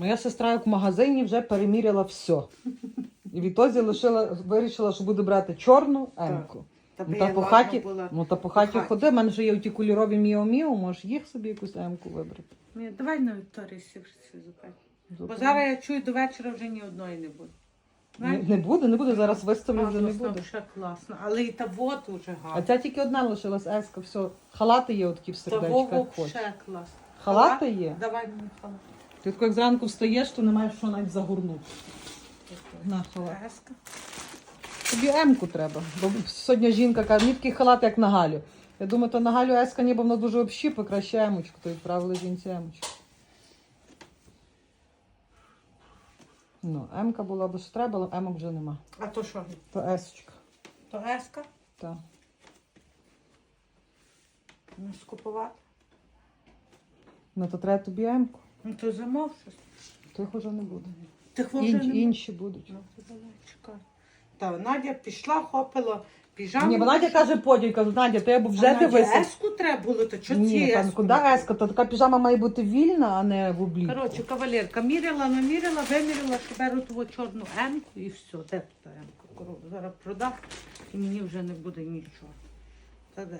Моя сестра як в магазині вже переміряла все. І відтоді лишила, вирішила, що буде брати чорну емку. Та Ну, та по хаті, була. ну та по хаті хаті. ходи, в мене вже є ті кольорові міо-міо, можеш їх собі якусь емку вибрати. Ні, давай на Вікторії сівшися зупинь. Бо зараз я чую, до вечора вже ні одної не буде. не, не буде, не буде, зараз виставлю вже не буде. Ще класно. Але і та вот уже А гарно. ця тільки одна лишилась еска, все. Халати є отакі в Та сердечках хоч. ще класно. Халати є? Давай мені халат. Ти як зранку встаєш, то не маєш що навіть загорнути. На халат. Еска. Тобі емку треба. Бо сьогодні жінка каже, мені такий халат, як на Галю. Я думаю, то на Галю еска ніби вона дуже общіпа, краще емочку, то відправили жінці емочку. Ну, емка була б ж треба, але емок вже нема. А то що? То есочка. То еска? Так. Не скупувати? Ну то треба тобі емку. Ну то замов щось. Тих уже не буде. Тих вже Інш, не інші будуть. Ну, то давай, чекай. Та Надя пішла, хопила піжаму. Ні, бо Надя каже подій, кажу, Надя, то я б вже А Наді. Еску треба було, то чого ці Ні, там еску? куди еска, то така піжама має бути вільна, а не в обліку. Коротше, кавалерка, міряла, наміряла, виміряла, що беру ту чорну емку і все. Де та емка? Коротше, Зараз продав і мені вже не буде нічого. Та де?